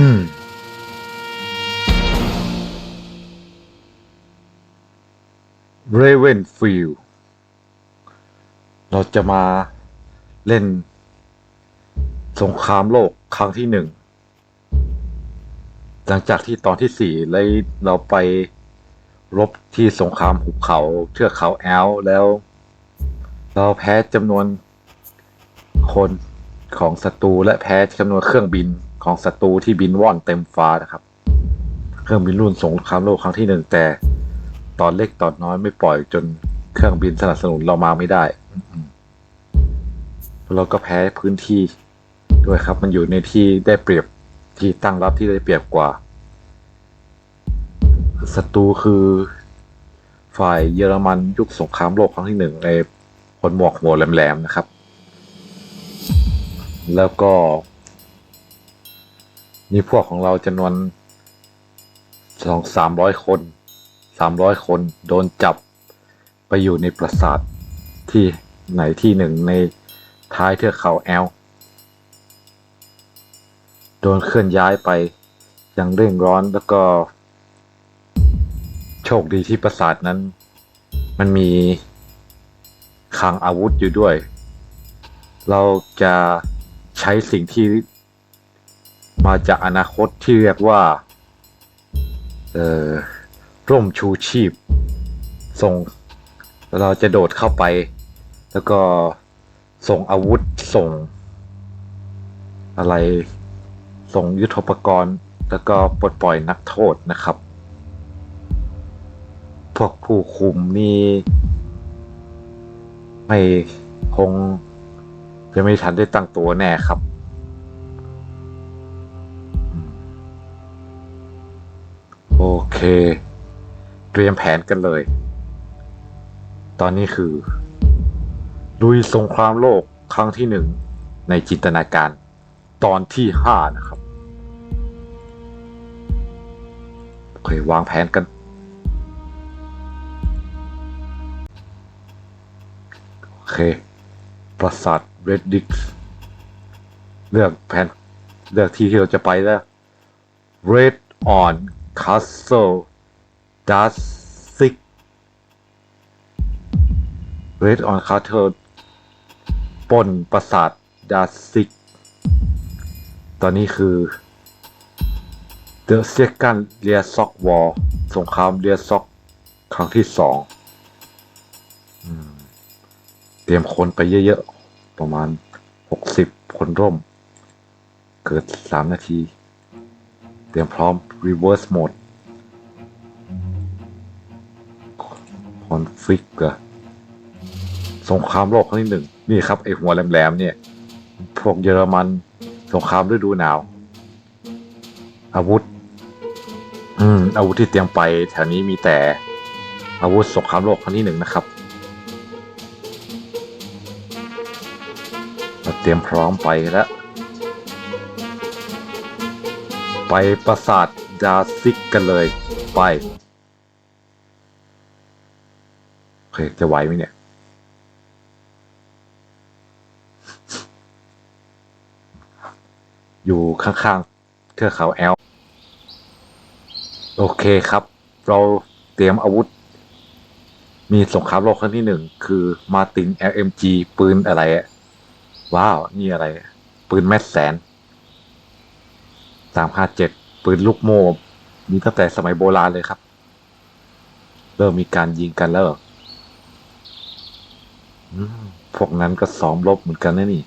อืมเรเวนฟิลเราจะมาเล่น สงครามโลกครั้งที่หนึ่ง หลังจากที่ตอนที่สี่เลยเราไปรบที่สงครามหุบเขาเทือกเขาแอลแล้ว เราแพ้จำนวนคนของศัตรูและแพ้จำนวนเครื่องบิน ของศัตรูที่บินว่อนเต็มฟ้านะครับ เครื่องบินรุ่นสงครามโลกครั้งที่หนึ่งแต่ ตอนเล็กตอนน้อยไม่ปล่อยจนเครื่องบินสนับสนุนเรามาไม่ได้เราก็แพ้พื้นที่ด้วยครับ มันอยู่ในที่ได้เปรียบที่ตั้งรับที่ได้เปรียบกว่าศัตรูคือฝ่ายเยอรมันยุคสงครามโลกครั้งที่หนึ่งในคนหมวกหัวแหลมๆนะครับ แล้วก็ มีพวกของเราจำนวนสองสามร้อยคนสามร้อยคนโดนจับไปอยู่ในปราสาทที่ไหนที่หนึ่งในท้ายเทือกเขาแอล โดนเคลื่อนย้ายไปอย่างเร่งร้อนแล้วก็ โชคดีที่ปราสาทนั้น มันมีคลังอาวุธอยู่ด้วย เราจะใช้สิ่งที่ มาจากอนาคตที่เรียกว่า เอ่อ ร่มชูชีพ ส่ง เราจะโดดเข้าไป แล้วก็ส่งอาวุธส่ง อะไร ส่งยุทโธปกรณ์ แล้วก็ปลดปล่อยนักโทษนะครับ พวกผู้คุมนี่ไม่คงจะไม่ทันได้ตั้งตัวแน่ครับ เค เตรียมแผนกันเลย ตอนนี้คือ ลุยสงครามโลกครั้งที่หนึ่งในจินตนาการตอนที่ห้านะครับ โอเค วางแผนกัน โอเค ปราสาทเรดดิกเลือกแผนเลือกที่ที่เราจะไปแล้ว Red on Castle d u s s i k Red on Castle ปล้นปราสาทดาซิก ตอนนี้คือ The Second r e a s o c War สงครามเรียซอกครั้งที่สองเตรียมคนไปเยอะๆ ประมาณหกสิบคนร่วมเกิดสามนาที รียมพร้อม reverse mode config อะสงครามโลกครั้งที่หนึ่งนี่ครับไอหัวแหลมๆเนี่ย พวกเยอรมันสงครามฤดูหนาว อาวุธ อืม อาวุธที่เตรียมไปแถวนี้มีแต่อาวุธสงครามโลกครั้งที่หนึ่งนะครับเราเตรียมพร้อมไปแล้ว ไปปราสาทดาซิกกันเลยไปโอเคจะไหวไหมเนี่ย อยู่ข้างๆเทือกเขาแอล โอเคครับ เราเตรียมอาวุธ มีสงครามโลกครั้งที่หนึ่ง คือมาติน LMG ปืนอะไรอะว้าว นี่อะไร ปืนแมสแสน สามห้าเจ็ดปืนลูกโม่มีตั้งแต่สมัยโบราณเลยครับ เริ่มมีการยิงกันแล้วพวกนั้นก็ซ้อมรบเหมือนกันนะนี่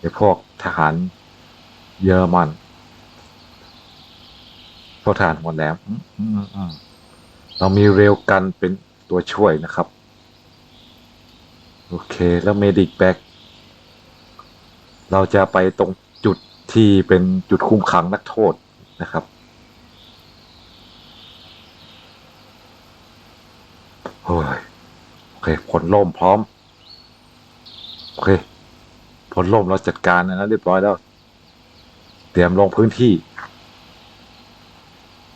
ไอพวกทหารเยอรมัน พวกทหารหัวแหลมอืมอืมอืมเรามีเร็วกันเป็นตัวช่วยนะครับ โอเคแล้วเมดิกแบ็กเราจะไปตรงจุด ที่เป็นจุดคุมขังนักโทษนะครับ โอ้ยโอเคผลล่มพร้อม โอเคผลล่มเราจัดการนะเรียบร้อยแล้ว เตรียมลงพื้นที่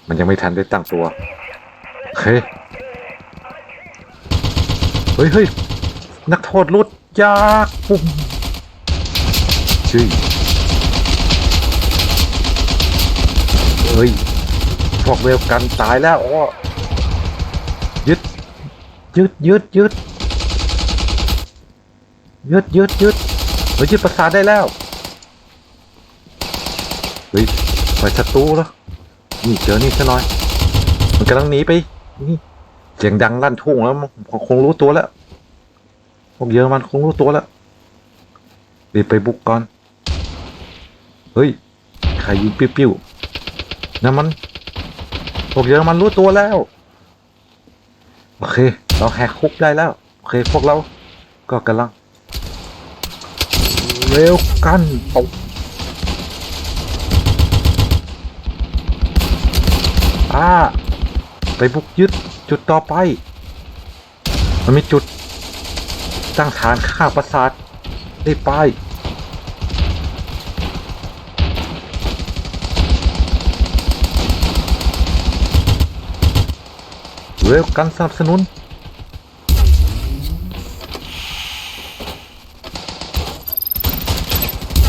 มันยังไม่ทันได้ตั้งตัว โอเค เฮ้ยเฮ้ยนักโทษรุดยากปุ่มชื่อ ฮ้ยพวกเวลกันตายแล้วอ้อยึดยึดยึดยึดยึดยึดยึดเฮ้ยยึดประสาทได้แล้วเฮ้ยไปศัตรูแล้วนี่เจอนี่ซะหน่อย มันกำลังหนีไปนี่เสียงดังลั่นทุ่งแล้วมันคงรู้ตัวแล้วพวกเยอรมันคงรู้ตัวแล้วรีบไปบุกก่อน เฮ้ย ใครยิงปิ้วๆ นั่นมันพวกเยอรมันรู้ตัวแล้ว โอเค เราแหกคุกได้แล้ว โอเค พวกเรา ก็กำลัง เร็วกันตกอ่าไปบุกยึดจุดต่อไป มันมีจุดตั้งฐานฆ่าประสาทได้ไป เร็วกันสนับสนุน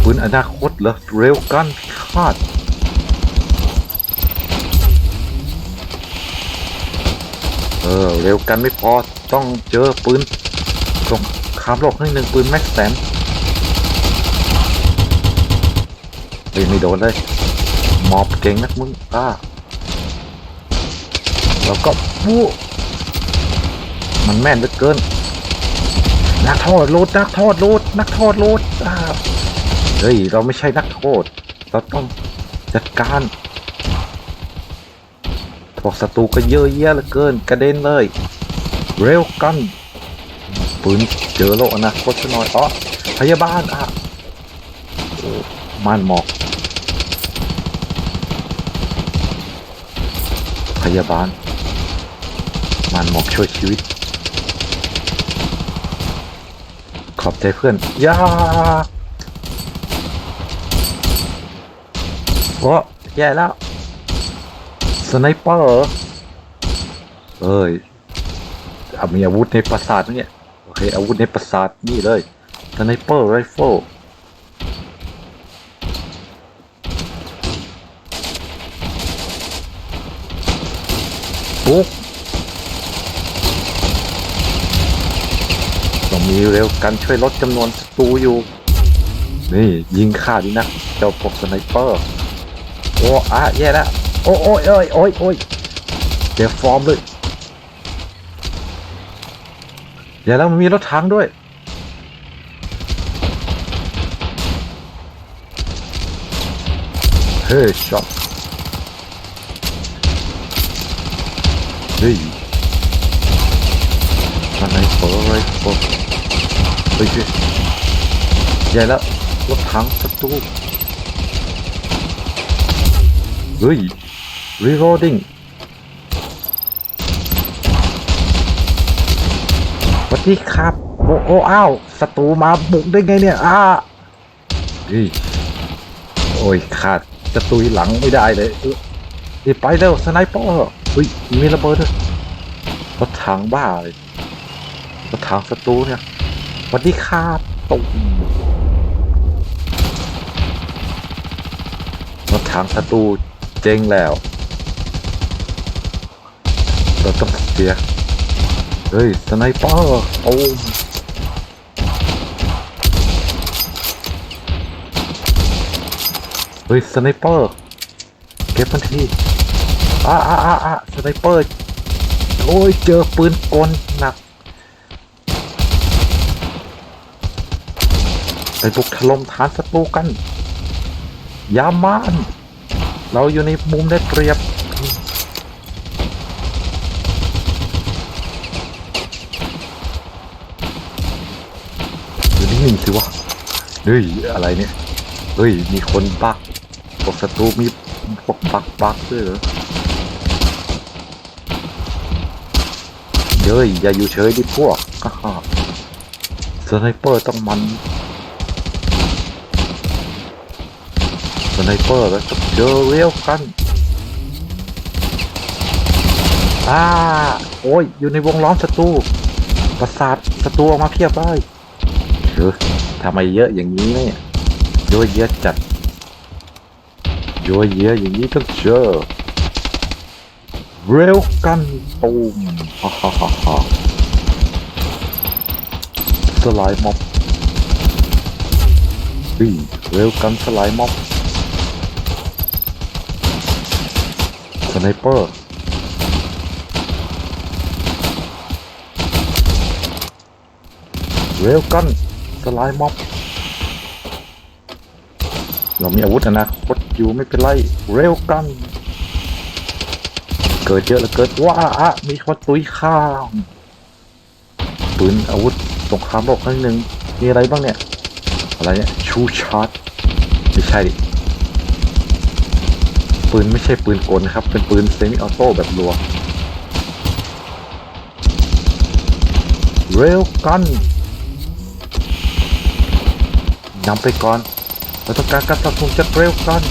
ปืนอนาคตเหรอเร็วกันพิฆาตเออเร็วกันไม่พอต้องเจอปืนสงครามโลกครั้งหนึ่งปืนแม็กแสนเฮ้ยไม่โดนเลยมอบเก่งนักมึงอ่าแล้วก็ ปู้มันแม่นเหลือเกิน นักโทษรูดนักโทษรูดนักโทษรูดอ่าเฮ้ย เราไม่ใช่นักโทษ เราต้องจัดการพวกศัตรูก็เยอะแยะเหลือเกินกระเด็นเลย เร็วกันปืนเจอโลกอนะคตซะหน่อยอ๋อพยาบาลอะม่านหมอก พยาบาล ม่านหมกช่วยชีวิต ขอบใจเพื่อนย่าโอ้แย่แล้ว สไนเปอร์เอเอ้ยเอามีอาวุธในปราสาทเนี่ย โอเค อาวุธในปราสาทนี่เลย สไนเปอร์ไรเฟิลปุ๊ก ต้องมีเร็วกันช่วยลดจำนวนศัตรูอยู่ นี่ยิงฆ่าดีนะเจ้าพวกสไนเปอร์ โอ้อะแย่แล้วโอ้โอ้ยโอ้ยโอ้ยโอ้ยเดี๋ยวฟอร์มเลยเดี๋ยวแล้วมันมีรถถังด้วย เฮ้ยช็อตเฮ้ย อะไรเปิดอะไรปิดเฮ้ยเยใหญ่แล้วรถถังศัตรูเฮ้ย reloading วัสดีครับ โอ้โอ้อ้าวศัตรูมาบุกได้ไงเนี่ย อ้าเฮ้ยโอ้ยขาดจะตุยหลังไม่ได้เลยเออไปเร็วสไนเปอร์เฮ้ยมีระเบิดรถถังบ้าเลย รถถังศัตรูเนี่ยวัสดีครับตุ้มรถถังศัตรูเจ๊งแล้ว เราต้องเสีย เฮ้ย สไนเปอร์โอ้มเฮ้ย สไนเปอร์ เก็บมันที่อ่าอ่าอ่าสไนเปอร์ โอ้ย เจอปืนกลหนัก ไปบุกถล่มฐานศัตรูกัน ยามาน เราอยู่ในมุมได้เปรียบ อยู่นิ่งๆสิวะ เฮ้ย อะไรเนี่ย เฮ้ย มีคนบักพวกศัตรูมีพวกบักบักด้วยเหรอเฮ้ยอย่าอยู่เฉยดิพวกฮ่าฮ่าสไนเปอร์ต้องมัน ไนเปอร์แล้วเจอเรียวกันอ่าโอ้ย อยู่ในวงล้อมศัตรูประสาทศัตรูออกมาเพียบเลยเออทำไมเยอะอย่างนี้เนี่ยยอะเยอะจัดโยเยอะอย่างนี้ต้องเจอเร็วกันตูมฮ่าฮ่าฮ่าฮ่าสไลด์ม็อบเร็วกันสไลด์ม็อบ สไนเปอร์เร็วกันสไลด์ม็อบเรามีอาวุธอนาคตอยู่ไม่เป็นไรเร็วกัน เกิดเยอะแล้วเกิดว้าอะมีคนตุยข้างปืนอาวุธสงครามโลกครั้งหนึ่งมีอะไรบ้างเนี่ย อะไรเนี่ยชูชาร์จไม่ใช่ดิ ปืนไม่ใช่ปืนกลนะครับ เป็นปืนเซมิออโต้แบบรัวเร็วกันนำไปก่อนเราต้องการการสนับสนุนจากเร็วกัน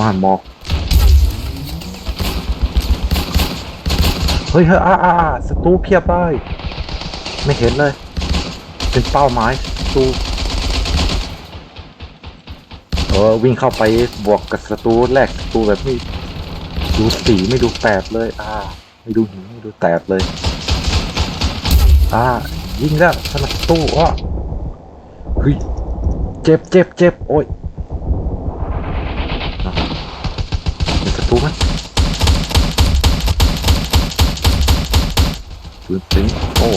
ม่านหมอก เฮ้ยเฮ้ยอ่าอ่าอ่าศัตรูเพียบเลยไม่เห็นเลย เป็นเป้าหมายศัตรู อวิ่งเข้าไปบวกกับศัตรูแรกศัตรูแบบนี้ดูสีไม่ดูแปดเลย อ่า ไม่ดูหิวไม่ดูแตกเลย อ่า ยิงแล้วสนับตู้อะเฮ้ยเจ็บเจ็บเจ็บโอ้ยอะเป็นศัตรูไหมปืนสิงโอ้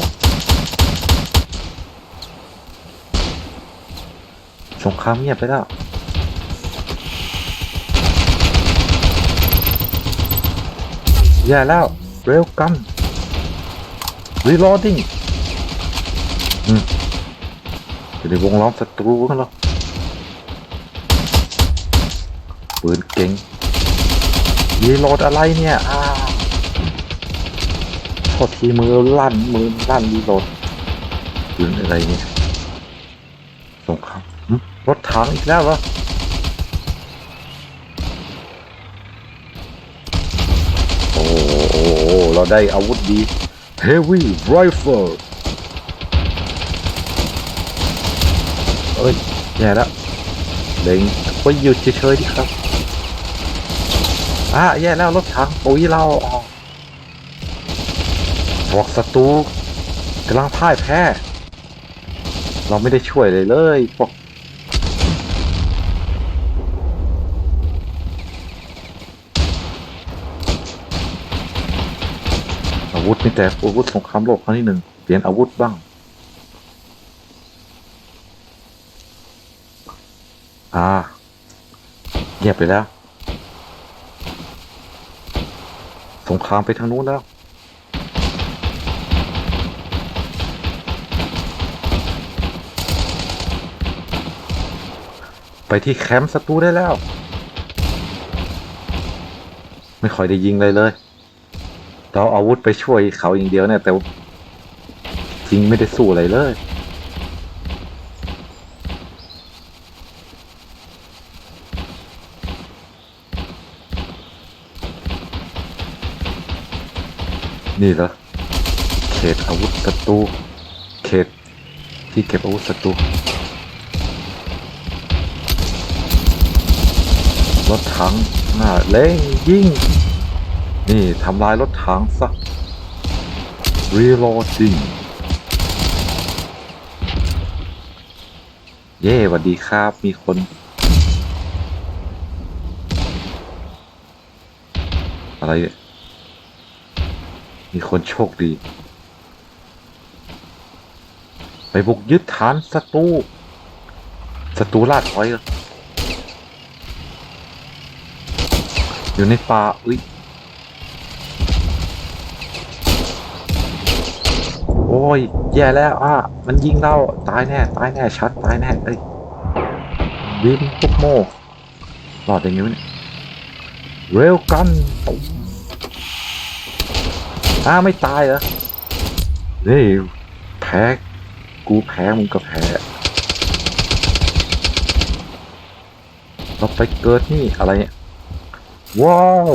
สงครามเงียบไปแล้ว แย่แล้ว เร็วกัน reloading อืมอยู่ในวงล้อมศัตรูกันหรอปืนเก่งรีโหลดอะไรเนี่ยอ่าโทษทีมือลั่นมือลั่นรีโหลดปืนอะไรเนี่ยสงครามรถถังอีกแล้วเหรอโอ้โหโอ้โหเรา ได้อาวุธดี Heavy Rifle เอ้ยแย่แล้วเล็งก็หยุดเฉยๆดิครับอะแย่แล้วรถถังปุ๋ยเราบอกศัตรูกำลังพ่ายแพ้ เราไม่ได้ช่วยเลยเลยพวก วุธมีแต่อาวุธสงครามโลกครั้งที่หนึ่งเปลี่ยนอาวุธบ้าง อ่าเงียบไปแล้ว สงครามไปทางนู้นแล้วไปที่แคมป์ศัตรูได้แล้ว ไม่ค่อยได้ยิงเลยเลย เราเอาอาวุธไปช่วยเขาอย่างเดียวเนี่ยแต่จริงไม่ได้สู้อะไรเลย นี่เหรอเขตอาวุธศัตรูเขตที่เก็บอาวุธศัตรูรถถังหน้าเล่งยิ่ง นี่ทำลายรถถังซะ reloading เย่สวัสดีครับ มีคน อะไร มีคนโชคดี ไปบุกยึดฐานศัตรูศัตรูลาดถอยเหรออยู่ในป่าอุ้ย อ้ยแย่แล้วอะมันยิงเราตายแน่ตายแน่ชัดตายแน่เอ้ยวินปุ๊กโมรอดอยังงวะเนี่ยเร็วกันอ้าไม่ตายเหรอนี่แพ้กูแพ้มึงก็แพ้เราไปเกิดนี่อะไรเนี่ยว้าว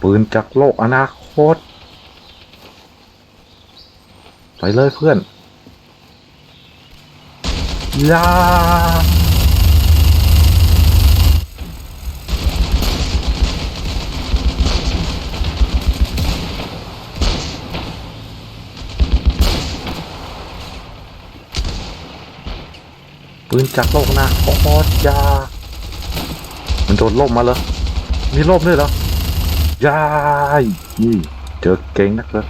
ปืนจากโลกอนาคต ไปเลยเพื่อนยาปืนจากโลกนะโอ้โหยา มันโดนล่มมาเหรอมีล่มด้วยเหรอ ยาย นี่ เจอเก่งนักเลย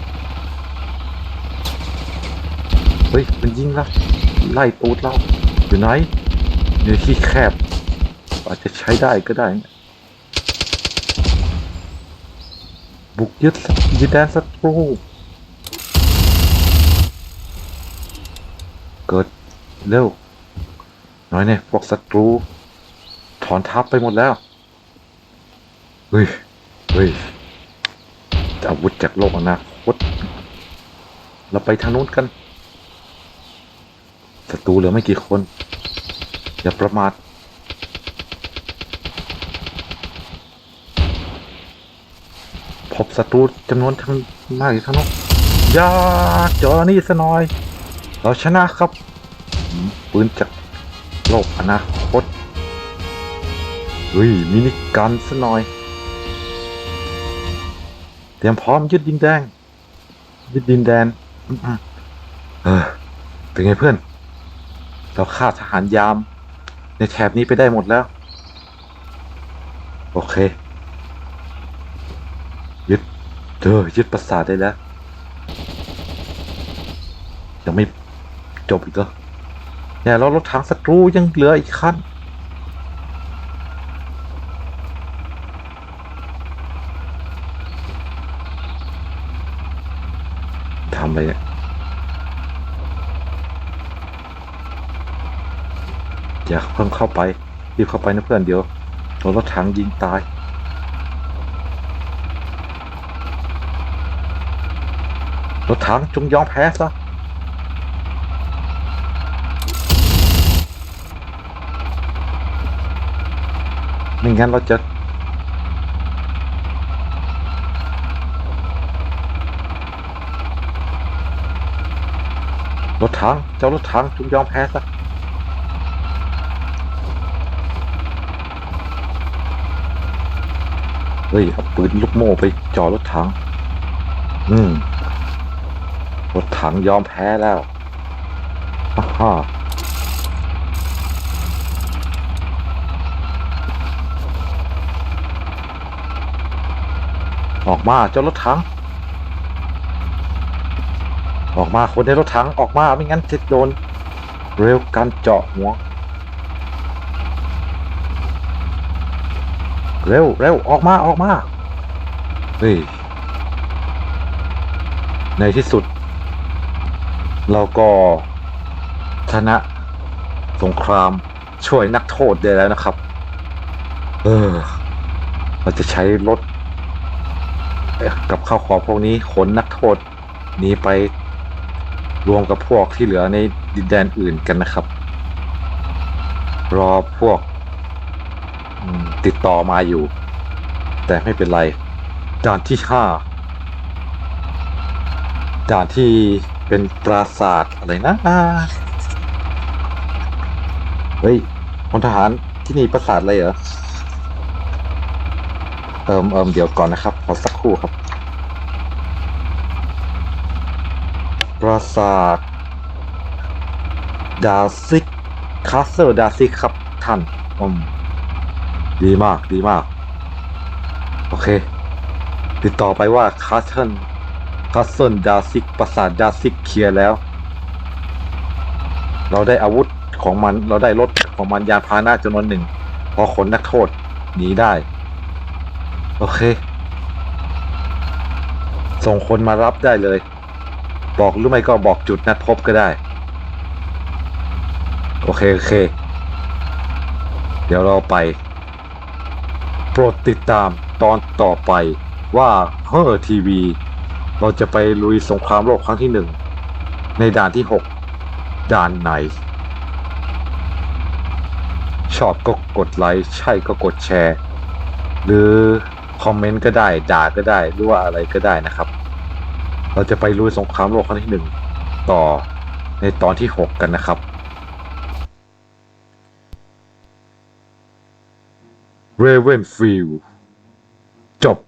เฮ้ ยิงล้วไล่ตูดเราอยู่ไหนอยู่ในที่แคบ อาจจะใช้ได้ก็ได้ บุกยึดยึดแดนศัตรูเกิดเร็วน่อยเนี่ยพวกศัตรู ถอนทัพไปหมดแล้ว เฮ้ย เฮ้ยอาวุธจากโลกอนาคตเราไปทางนู้นกัน ศัตรูเหลือไม่กี่คน อย่าประมาทพบศัตรูจำนวนทั้งมากอยู่ข้างนอกอยาเจอนี่ซะหน่อย เราชนะครับปืนจากโลกอนาคตเฮ้ยมินิกันซะหน่อย เตรียมพร้อมยึดดินแดงยึดดินแดน เออ เป็นไงเพื่อน เราฆ่าทหารยาม ในแถบนี้ไปได้หมดแล้ว โอเค ยึดเธอยึดปราสาทได้แล้ว ยังไม่จบอีกเหรอเนี่ยเรารถถังศัตรูยังเหลืออีกคัน ทำอะไรเนี่ย อย่าเพิ่งเข้าไปรีบเข้าไปนะเพื่อนเดี๋ยวโดนรถถังยิงตายรถถังจงยอมแพ้ซะไม่งั้นเราจะรถถังเจ้ารถถังจงยอมแพ้ซะ เฮ้ยเอาปืนลูกโม่ไปจ่อรถถัง อืม รถถังยอมแพ้แล้วฮ่าฮ่าออกมาเจ้ารถถัง ออกมาคนในรถถังออกมาไม่งั้นจะโดน เร็วกันเจาะหัว เร็วเร็วออกมาออกมาเฮ้ยในที่สุด เราก็ชนะสงครามช่วยนักโทษได้แล้วนะครับ เออ เราจะใช้รถกับข้าวของพวกนี้ขนนักโทษหนีไปรวมกับพวกที่เหลือในดินแดนอื่นกันนะครับ รอพวก ติดต่อมาอยู่ แต่ไม่เป็นไร ด่านที่ห้าด่านที่เป็นปราสาทอะไรนะ เฮ้ยพลทหารที่นี่ปราสาทอะไรเหรอ เอิมเอิมเดี๋ยวก่อนนะครับ ขอสักครู่ครับ ปราสาทดาซิกคาสเซิลดาซิกครับท่านอืม ดีมากดีมาก โอเค ติดต่อไปว่าคาสเซิลคาสเซิลดาซิกปราสาทดาซิกเคลียร์แล้ว เราได้อาวุธของมันเราได้รถของมันยานพาหนะจำนวนหนึ่ง พอขนนักโทษหนีได้ โอเค ส่งคนมารับได้เลย บอกหรือไม่ก็บอกจุดนัดพบก็ได้ โอเค โอเค เดี๋ยวเราไปโป รดติดตามตอนต่อไปว่าเฮอร์ทีวี เราจะไปลุยสงครามโลกครั้งที่หนึ่งในด่านที่ 6 ด่านไหน ชอบก็กดไลค์ใช่ก็กดแชร์ หรือคอมเมนต์ก็ได้ด่าก็ได้หรือว่าอะไรก็ได้นะครับ เราจะไปลุยสงครามโลกครั้งที่หนึ่งต่อในตอนที่ 6 กันนะครับ เรเวนฟิลจบ